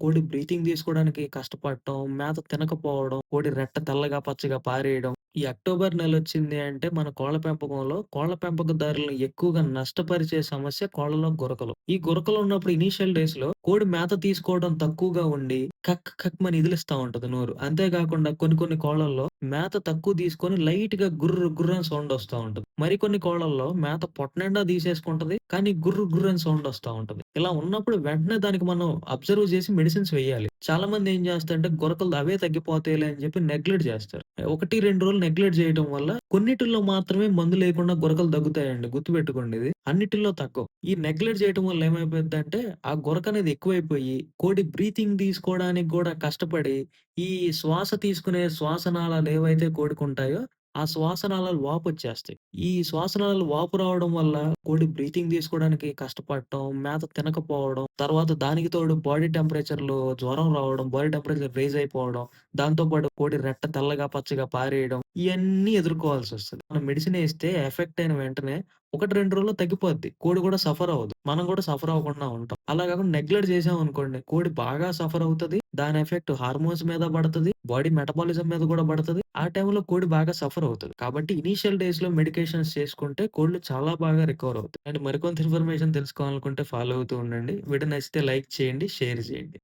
కోడి బ్రీతింగ్ తీసుకోవడానికి కష్టపడటం, మేత తినకపోవడం, కోడి రెట్ట తెల్లగా, పచ్చగా పారేయడం. ఈ అక్టోబర్ నెల వచ్చింది అంటే మన కోళ్ళ పెంపకంలో కోళ్ళ పెంపకదారులను ఎక్కువగా నష్టపరిచే సమస్య కోళ్ళలో గురకలు. ఈ గురకలు ఉన్నప్పుడు ఇనీషియల్ డేస్‌లో కోడి మేత తీసుకోవడం తక్కువగా ఉండి కక్ కక్ మని ఇదిలిస్తా ఉంటది నోరు. అంతే కాకుండా కొన్ని కొన్ని కోళ్ళల్లో మేత తక్కువ తీసుకొని లైట్గా గుర్రు గుర్రని సౌండ్ వస్తా ఉంటది. మరికొన్ని కోళ్ళల్లో మేత పొట్టనిండా తీసేసుకుంటది. కానీ గుర్రు గుర్రని సౌండ్ వస్తా ఉంటది. ఇలా ఉన్నప్పుడు వెంటనే దానికి మనం అబ్జర్వ్ చేసి మెడిసిన్స్ వేయాలి. చాలా మంది ఏం చేస్తారంటే గొరకలు అవే తగ్గిపోతాయిలే అని చెప్పి నెగ్లెక్ట్ చేస్తారు. 1, 2 రోజులు నెగ్లెక్ట్ చేయడం వల్ల కొన్నిటిల్లో మాత్రమే మందు లేకుండా గొరకలు తగ్గుతాయండి. గుర్తుపెట్టుకోండి ఇది. అన్నిటిల్లో తక్కువ. ఈ నెగ్లెక్ట్ చేయడం వల్ల ఏమైపోయిందంటే ఆ గొరక అనేది ఎక్కువైపోయి కోడి బ్రీతింగ్ తీసుకోవడానికి కూడా కష్టపడి ఈ శ్వాస తీసుకునే శ్వాసనాళాలు ఏవైతే కోడికుంటాయో ఆ శ్వాసనాళాలు వాపొచ్చేస్తాయి. ఈ శ్వాసనాళాలు వాపు రావడం వల్ల కోడి బ్రీతింగ్ తీసుకోవడానికి కష్టపడటం, మేత తినకపోవడం, తర్వాత దానికి తోడు బాడీ టెంపరేచర్‌లో జ్వరం రావడం, బాడీ టెంపరేచర్ రైజ్ అయిపోవడం, దాంతో పాటు కోడి రెట్ట తెల్లగా, పచ్చగా పారేయడం ఇయన్నీ ఎదుర్కోవాల్సొస్తది. మనం మెడిసిన్ ఏస్తే ఎఫెక్ట్ అయిన వెంటనే 1, 2 రోజుల్లో తగ్గిపోద్ది. కోడి కూడా సఫర్ అవ్వదు. మనం కూడా సఫర్ అవ్వకుండా ఉంటాం. అలా కాకుండా నెగ్లెక్ట్ చేశామనుకోండి కోడి బాగా సఫర్ అవుతది. దాని ఎఫెక్ట్ హార్మోన్స్ మీద పడతది. బాడీ మెటబాలిజం మీద కూడా పడతది. ఆ టైంలో కోడి బాగా సఫర్ అవుతది. కాబట్టి ఇనీషియల్ డేస్‌లో మెడికేషన్స్ చేసుకుంటే కోళ్ళు చాలా బాగా రికవర్ అవుతాయి. అండ్ మరికొంత ఇన్ఫర్మేషన్ తెలుసుకోవాలనుకుంటే ఫాలో అవుతూ ఉండండి. వీడియో నచ్చితే లైక్ చేయండి, షేర్ చేయండి.